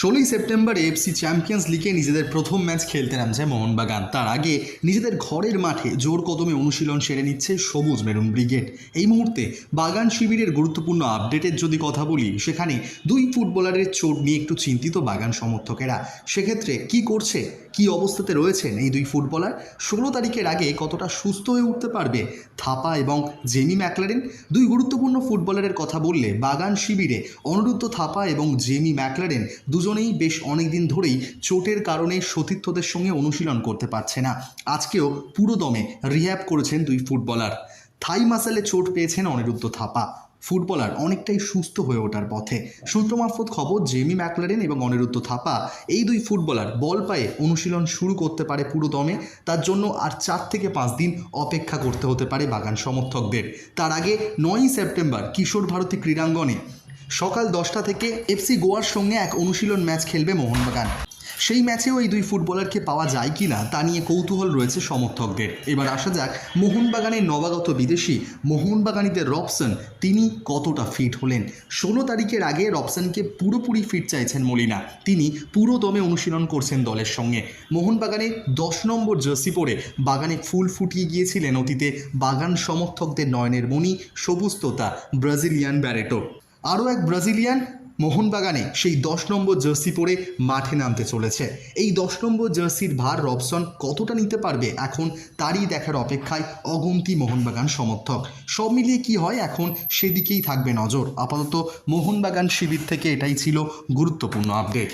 ষোলোই September FC champions লিগে নিজেদের প্রথম ম্যাচ খেলতে নামছে মোহনবাগান। তার আগে নিজেদের ঘরের মাঠে জোর কদমে অনুশীলন সেরে নিচ্ছে সবুজ মেরুন ব্রিগেড। এই মুহূর্তে বাগান শিবিরের গুরুত্বপূর্ণ আপডেটের যদি কথা বলি, সেখানে দুই ফুটবলারের চোট নিয়ে একটু চিন্তিত বাগান সমর্থকেরা। সেক্ষেত্রে কি করছে, কি অবস্থাতে রয়েছেন এই দুই ফুটবলার? ষোলো তারিখের আগে কতটা সুস্থ হয়ে উঠতে পারবে থাপা এবং জেমি ম্যাকলারেন? দুই গুরুত্বপূর্ণ ফুটবলারের কথা বললে বাগান শিবিরে অনিরুদ্ধ থাপা এবং জেমি ম্যাকলারেন দুজনেই বেশ অনেক দিন ধরেই চোটের কারণে সতীর্থদের সঙ্গে অনুশীলন করতে পারছে না। আজকেও পুরো দমে রিহ্যাব করেছেন দুই ফুটবলার। থাই মাসালে চোট পেয়েছেন অনিরুদ্ধ থাপা। ফুটবলার অনেকটাই সুস্থ হয়ে ওঠার পথে। সূত্র মারফত খবর, জেমি ম্যাকলারেন এবং অনিরুদ্ধ থাপা এই দুই ফুটবলার বল পায়ে অনুশীলন শুরু করতে পারে পুরো দমে তার জন্য আর চার থেকে পাঁচ দিন অপেক্ষা করতে হতে পারে বাগান সমর্থকদের। তার আগে নয়ই সেপ্টেম্বর কিশোর ভারতী ক্রীড়াঙ্গনে সকাল দশটা থেকে এফসি গোয়ার সঙ্গে এক অনুশীলন ম্যাচ খেলবে মোহনবাগান। সেই ম্যাচেও এই দুই ফুটবলারকে পাওয়া যায় কি না তা নিয়ে কৌতূহল রয়েছে সমর্থকদের। এবার আসা যাক মোহনবাগানের নবাগত বিদেশি মোহনবাগানিদের রবসন, তিনি কতটা ফিট হলেন? ষোলো তারিখের আগে রবসনকে পুরোপুরি ফিট চাইছেন মলিনা। তিনি পুরো দমে অনুশীলন করছেন দলের সঙ্গে। মোহনবাগানে দশ নম্বর জার্সি পরে বাগানে ফুল ফুটিয়ে গিয়েছিলেন অতীতে বাগান সমর্থকদের নয়নের মণি, সবুজ তোতা, ব্রাজিলিয়ান ব্যারেটো। আরও এক ব্রাজিলিয়ান মোহনবাগানে সেই দশ নম্বর জার্সি পরে মাঠে নামতে চলেছে। এই দশ নম্বর জার্সির ভার রবসন কতটা নিতে পারবে এখন তারই দেখার অপেক্ষায় অগন্তি মোহনবাগান সমর্থক। সব মিলিয়ে কী হয় এখন সেদিকেই থাকবে নজর। আপাতত মোহনবাগান শিবির থেকে এটাই ছিল গুরুত্বপূর্ণ আপডেট।